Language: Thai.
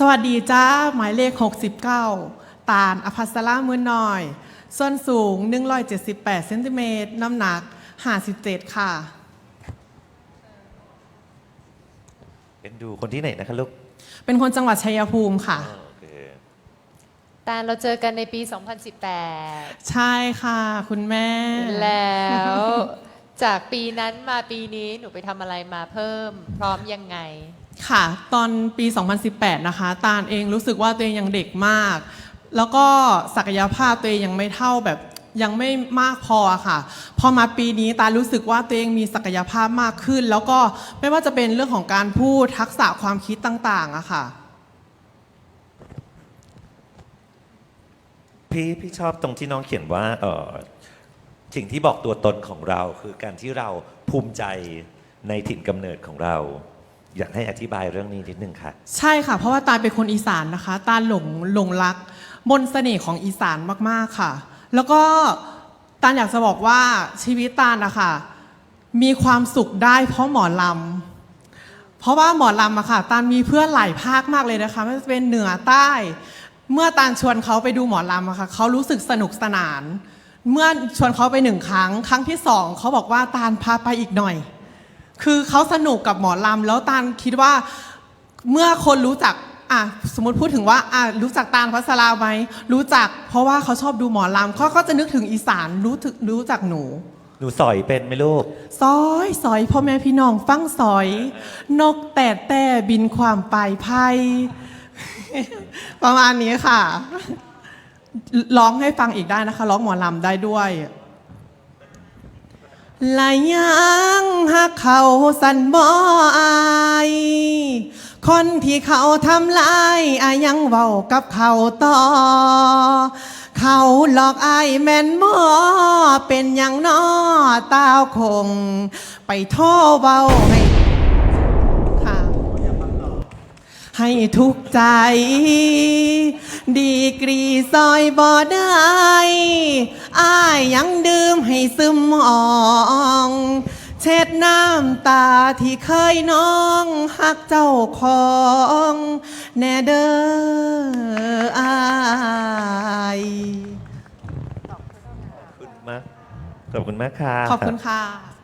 สวัสดีจ้า หมายเลข 69 ตาลอภัสรามือน้อยส่วนสูง 178เซนติเมตรน้ำหนัก 57 ค่ะ เป็นดูคนที่ไหนนะคะลูกเป็นคนจังหวัดชัยภูมิค่ะอ๋อโอเคตาลเราเจอกันในปี 2018 ใช่ค่ะ คุณแม่ แล้ว จากปีนั้นมาปีนี้หนูไปทำอะไรมาเพิ่ม พร้อมยังไง ค่ะ ตอนปี 2018 นะคะ ตาลเองรู้สึกว่าตัวเองยังเด็กมาก แล้วก็ศักยภาพตัวเองยังไม่เท่าแบบยังไม่มากพอค่ะ พอมาปีนี้ตาลรู้สึกว่าตัวเองมีศักยภาพมากขึ้น แล้วก็ไม่ว่าจะเป็นเรื่องของการพูดทักษะความคิดต่างๆอะค่ะ พี่พี่ชอบตรงที่น้องเขียนว่าเออสิ่งที่บอกตัวตนของเราคือการที่เราภูมิใจในถิ่นกำเนิดของเรา อยากให้อธิบายเรื่องนี้นิดนึงค่ะ ใช่ค่ะ เพราะว่าตาลเป็นคนอีสานนะคะ ตาลหลงหลงรัก มนต์เสน่ห์ของอีสานมากๆค่ะ แล้วก็ตาลอยากจะบอกว่าชีวิตตาลนะคะมีความสุขได้เพราะหมอลำเพราะว่าหมอลำอะค่ะตาลมีเพื่อนหลายภาคมากเลยนะคะไม่ว่าจะเป็นเหนือใต้ เมื่อตาลชวนเขาไปดูหมอลำอะค่ะเขารู้สึกสนุกสนาน เมื่อชวนเขาไปหนึ่งครั้ง ครั้งที่สองเขาบอกว่าตาลพาไปอีกหน่อย คือเขาสนุกกับหมอลำแล้วตาลคิดว่าเมื่อคนรู้จักอะสมมติพูดถึงว่าอะรู้จักตาลพัสราไหมรู้จัก เพราะว่าเขาชอบดูหมอลำเขาก็จะนึกถึงอีสานรู้ถึงรู้จักหนู หนูสอยเป็นไหมลูก ซอยซอยพ่อแม่พี่น้องฟังซอย นกแต่แต่บินความไปไพ่ ประมาณนี้ค่ะ ร้องให้ฟังอีกได้นะคะ ร้องหมอลำได้ด้วย ลายยังหักเขาสันบ่อายคนที่เขาทำลายอายังเว้ากับเขาต่อ เขาหลอกอายแม่นมอเป็นอย่างน้อตาวคง ไปท่อเว้าให้ค่ะ ให้ทุกข์ใจ ดีกรีซอยบ่ได้อายยังดื่มให้ซึมอองเช็ดน้ำตาที่เคยน้องหักเจ้าของแน่เด้ออายขอบคุณมากขอบคุณมากค่ะ ขอบคุณค่ะ